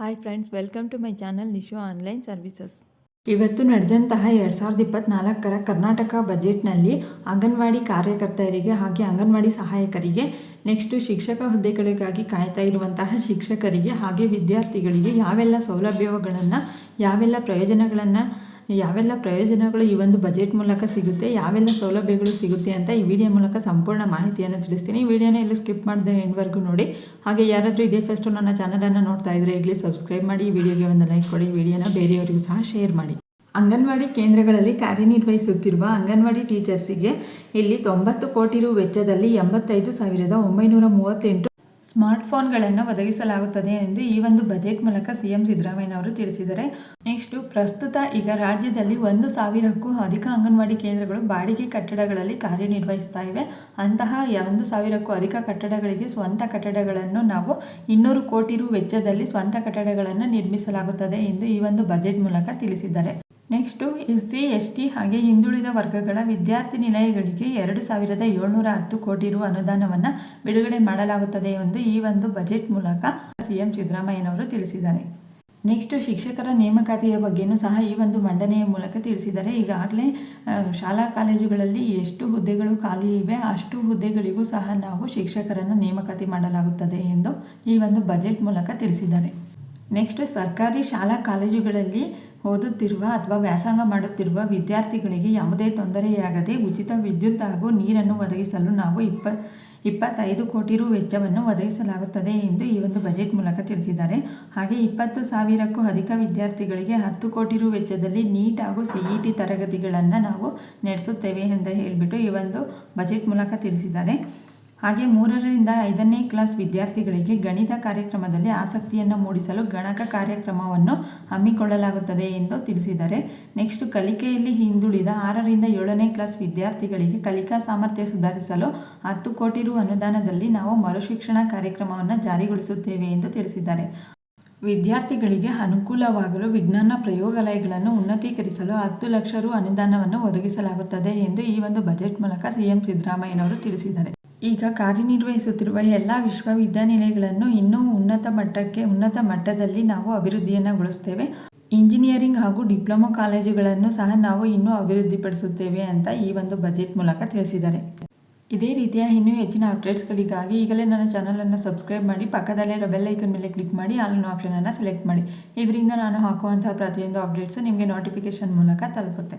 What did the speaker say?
Hi friends welcome to my channel Nishu online services ಇವತ್ತು ನಡೆದಂತಹ ಎರಡು ಸಾವಿರದ ಇಪ್ಪತ್ತ್ನಾಲ್ಕರ ಕರ್ನಾಟಕ ಬಜೆಟ್ನಲ್ಲಿ ಅಂಗನವಾಡಿ ಕಾರ್ಯಕರ್ತೆಯರಿಗೆ ಹಾಗೆ ಅಂಗನವಾಡಿ ಸಹಾಯಕರಿಗೆ ನೆಕ್ಸ್ಟು ಶಿಕ್ಷಕ ಹುದ್ದೆಗಳಿಗಾಗಿ ಕಾಯ್ತಾ ಇರುವಂತಹ ಶಿಕ್ಷಕರಿಗೆ ಹಾಗೆ ವಿದ್ಯಾರ್ಥಿಗಳಿಗೆ ಯಾವೆಲ್ಲ ಸೌಲಭ್ಯಗಳನ್ನು, ಯಾವೆಲ್ಲ ಪ್ರಯೋಜನಗಳನ್ನು ಯಾವೆಲ್ಲ ಪ್ರಯೋಜನಗಳು ಈ ಒಂದು ಬಜೆಟ್ ಮೂಲಕ ಸಿಗುತ್ತೆ, ಯಾವೆಲ್ಲ ಸೌಲಭ್ಯಗಳು ಸಿಗುತ್ತೆ ಅಂತ ಈ ವಿಡಿಯೋ ಮೂಲಕ ಸಂಪೂರ್ಣ ಮಾಹಿತಿಯನ್ನು ತಿಳಿಸ್ತೀನಿ. ಈ ವಿಡಿಯೋನ ಇಲ್ಲಿ ಸ್ಕಿಪ್ ಮಾಡಿದೆ ಎಂಡ್ವರೆಗೂ ನೋಡಿ. ಹಾಗೆ ಯಾರಾದರೂ ಇದೇ ಫಸ್ಟು ನನ್ನ ಚಾನಲನ್ನು ನೋಡ್ತಾ ಇದ್ದರೆ ಈಗಲೇ ಸಬ್ಸ್ಕ್ರೈಬ್ ಮಾಡಿ, ಈ ವಿಡಿಯೋಗೆ ಒಂದು ಲೈಕ್ ಕೊಡಿ ವಿಡಿಯೋನ ಬೇರೆಯವರಿಗೂ ಸಹ ಶೇರ್ ಮಾಡಿ. ಅಂಗನವಾಡಿ ಕೇಂದ್ರಗಳಲ್ಲಿ ಕಾರ್ಯನಿರ್ವಹಿಸುತ್ತಿರುವ ಅಂಗನವಾಡಿ ಟೀಚರ್ಸಿಗೆ ಇಲ್ಲಿ ತೊಂಬತ್ತು ಕೋಟಿ ರು ವೆಚ್ಚದಲ್ಲಿ ಎಂಬತ್ತೈದು ಸಾವಿರದ ಒಂಬೈನೂರ ಮೂವತ್ತೆಂಟು ಸ್ಮಾರ್ಟ್ಫೋನ್ಗಳನ್ನು ಒದಗಿಸಲಾಗುತ್ತದೆ ಎಂದು ಈ ಒಂದು ಬಜೆಟ್ ಮೂಲಕ ಸಿಎಂ ಸಿದ್ದರಾಮಯ್ಯನವರು ತಿಳಿಸಿದ್ದಾರೆ. ನೆಕ್ಸ್ಟು, ಪ್ರಸ್ತುತ ಈಗ ರಾಜ್ಯದಲ್ಲಿ ಒಂದು ಸಾವಿರಕ್ಕೂ ಅಧಿಕ ಅಂಗನವಾಡಿ ಕೇಂದ್ರಗಳು ಬಾಡಿಗೆ ಕಟ್ಟಡಗಳಲ್ಲಿ ಕಾರ್ಯನಿರ್ವಹಿಸ್ತಾ ಇವೆ. ಅಂತಹ ಒಂದು ಸಾವಿರಕ್ಕೂ ಅಧಿಕ ಕಟ್ಟಡಗಳಿಗೆ ಸ್ವಂತ ಕಟ್ಟಡಗಳನ್ನು ನಾವು ಇನ್ನೂರು ಕೋಟಿ ರು ವೆಚ್ಚದಲ್ಲಿ ಸ್ವಂತ ಕಟ್ಟಡಗಳನ್ನು ನಿರ್ಮಿಸಲಾಗುತ್ತದೆ ಎಂದು ಈ ಒಂದು ಬಜೆಟ್ ಮೂಲಕ ತಿಳಿಸಿದ್ದಾರೆ. Next S C S T ಹಾಗೆ ಹಿಂದುಳಿದ ವರ್ಗಗಳ ವಿದ್ಯಾರ್ಥಿ ನಿಲಯಗಳಿಗೆ ಎರಡು ಸಾವಿರದ ಏಳ್ನೂರ ಹತ್ತು ಕೋಟಿ ರು ಅನುದಾನವನ್ನು ಬಿಡುಗಡೆ ಮಾಡಲಾಗುತ್ತದೆ ಎಂದು ಈ ಒಂದು ಬಜೆಟ್ ಮೂಲಕ ಸಿಎಂ ಸಿದ್ದರಾಮಯ್ಯನವರು ತಿಳಿಸಿದ್ದಾರೆ. ನೆಕ್ಸ್ಟ್ ಶಿಕ್ಷಕರ ನೇಮಕಾತಿಯ ಬಗ್ಗೆಯೂ ಸಹ ಈ ಒಂದು ಮಂಡನೆಯ ಮೂಲಕ ತಿಳಿಸಿದ್ದಾರೆ. ಈಗಾಗಲೇ ಶಾಲಾ ಕಾಲೇಜುಗಳಲ್ಲಿ ಎಷ್ಟು ಹುದ್ದೆಗಳು ಖಾಲಿ ಇವೆ, ಅಷ್ಟು ಹುದ್ದೆಗಳಿಗೂ ಸಹ ನಾವು ಶಿಕ್ಷಕರನ್ನು ನೇಮಕಾತಿ ಮಾಡಲಾಗುತ್ತದೆ ಎಂದು ಈ ಒಂದು ಬಜೆಟ್ ಮೂಲಕ ತಿಳಿಸಿದ್ದಾರೆ. ನೆಕ್ಸ್ಟ್ ಸರ್ಕಾರಿ ಶಾಲಾ ಕಾಲೇಜುಗಳಲ್ಲಿ ಓದುತ್ತಿರುವ ಅಥವಾ ವ್ಯಾಸಂಗ ಮಾಡುತ್ತಿರುವ ವಿದ್ಯಾರ್ಥಿಗಳಿಗೆ ಯಾವುದೇ ತೊಂದರೆಯಾಗದೆ ಉಚಿತ ವಿದ್ಯುತ್ ಹಾಗೂ ನೀರನ್ನು ಒದಗಿಸಲು ನಾವು ಇಪ್ಪ, ಇಪ್ಪತ್ತೈದು ಕೋಟಿ ರು ವೆಚ್ಚವನ್ನು ಒದಗಿಸಲಾಗುತ್ತದೆ ಎಂದು ಈ ಒಂದು ಬಜೆಟ್ ಮೂಲಕ ತಿಳಿಸಿದ್ದಾರೆ. ಹಾಗೆ ಇಪ್ಪತ್ತು ಸಾವಿರಕ್ಕೂ ಅಧಿಕ ವಿದ್ಯಾರ್ಥಿಗಳಿಗೆ ಹತ್ತು ಕೋಟಿ ರು ವೆಚ್ಚದಲ್ಲಿ ನೀಟ್ ಹಾಗೂ ಸಿ ಇ ಟಿ ತರಗತಿಗಳನ್ನು ನಾವು ನಡೆಸುತ್ತೇವೆ ಅಂತ ಹೇಳಿಬಿಟ್ಟು ಈ ಒಂದು ಬಜೆಟ್ ಮೂಲಕ ತಿಳಿಸಿದ್ದಾರೆ. ಹಾಗೆ ಮೂರರಿಂದ ಐದನೇ ಕ್ಲಾಸ್ ವಿದ್ಯಾರ್ಥಿಗಳಿಗೆ ಗಣಿತ ಕಾರ್ಯಕ್ರಮದಲ್ಲಿ ಆಸಕ್ತಿಯನ್ನು ಮೂಡಿಸಲು ಗಣಕ ಕಾರ್ಯಕ್ರಮವನ್ನು ಹಮ್ಮಿಕೊಳ್ಳಲಾಗುತ್ತದೆ ಎಂದು ತಿಳಿಸಿದ್ದಾರೆ. ನೆಕ್ಸ್ಟ್ ಕಲಿಕೆಯಲ್ಲಿ ಹಿಂದುಳಿದ ಆರರಿಂದ ಏಳನೇ ಕ್ಲಾಸ್ ವಿದ್ಯಾರ್ಥಿಗಳಿಗೆ ಕಲಿಕಾ ಸಾಮರ್ಥ್ಯ ಸುಧಾರಿಸಲು ಹತ್ತು ಕೋಟಿ ರು ಅನುದಾನದಲ್ಲಿ ನಾವು ಮರುಶಿಕ್ಷಣ ಕಾರ್ಯಕ್ರಮವನ್ನು ಜಾರಿಗೊಳಿಸುತ್ತೇವೆ ಎಂದು ತಿಳಿಸಿದ್ದಾರೆ. ವಿದ್ಯಾರ್ಥಿಗಳಿಗೆ ಅನುಕೂಲವಾಗಲು ವಿಜ್ಞಾನ ಪ್ರಯೋಗಾಲಯಗಳನ್ನು ಉನ್ನತೀಕರಿಸಲು ಹತ್ತು ಲಕ್ಷ ರು ಅನುದಾನವನ್ನು ಒದಗಿಸಲಾಗುತ್ತದೆ ಎಂದು ಈ ಒಂದು ಬಜೆಟ್ ಮೂಲಕ ಸಿಎಂ ಸಿದ್ದರಾಮಯ್ಯನವರು ತಿಳಿಸಿದ್ದಾರೆ. ಈಗ ಕಾರ್ಯನಿರ್ವಹಿಸುತ್ತಿರುವ ಎಲ್ಲ ವಿಶ್ವವಿದ್ಯಾನಿಲಯಗಳನ್ನು ಇನ್ನೂ ಉನ್ನತ ಮಟ್ಟಕ್ಕೆ, ಉನ್ನತ ಮಟ್ಟದಲ್ಲಿ ನಾವು ಅಭಿವೃದ್ಧಿಯನ್ನುಗೊಳಿಸ್ತೇವೆ ಇಂಜಿನಿಯರಿಂಗ್ ಹಾಗೂ ಡಿಪ್ಲೊಮಾ ಕಾಲೇಜುಗಳನ್ನು ಸಹ ನಾವು ಇನ್ನೂ ಅಭಿವೃದ್ಧಿಪಡಿಸುತ್ತೇವೆ ಅಂತ ಈ ಒಂದು ಬಜೆಟ್ ಮೂಲಕ ತಿಳಿಸಿದ್ದಾರೆ. ಇದೇ ರೀತಿಯ ಇನ್ನೂ ಹೆಚ್ಚಿನ ಅಪ್ಡೇಟ್ಸ್ಗಳಿಗಾಗಿ ಈಗಲೇ ನನ್ನ ಚಾನಲನ್ನು ಸಬ್ಸ್ಕ್ರೈಬ್ ಮಾಡಿ, ಪಕ್ಕದಲ್ಲೇ ಬೆಲ್ ಐಕನ್ ಮೇಲೆ ಕ್ಲಿಕ್ ಮಾಡಿ ಆಲ್ ಆಪ್ಷನನ್ನು ಸೆಲೆಕ್ಟ್ ಮಾಡಿ. ಇದರಿಂದ ನಾನು ಹಾಕುವಂತಹ ಪ್ರತಿಯೊಂದು ಅಪ್ಡೇಟ್ಸು ನಿಮಗೆ ನೋಟಿಫಿಕೇಷನ್ ಮೂಲಕ ತಲುಪುತ್ತೆ.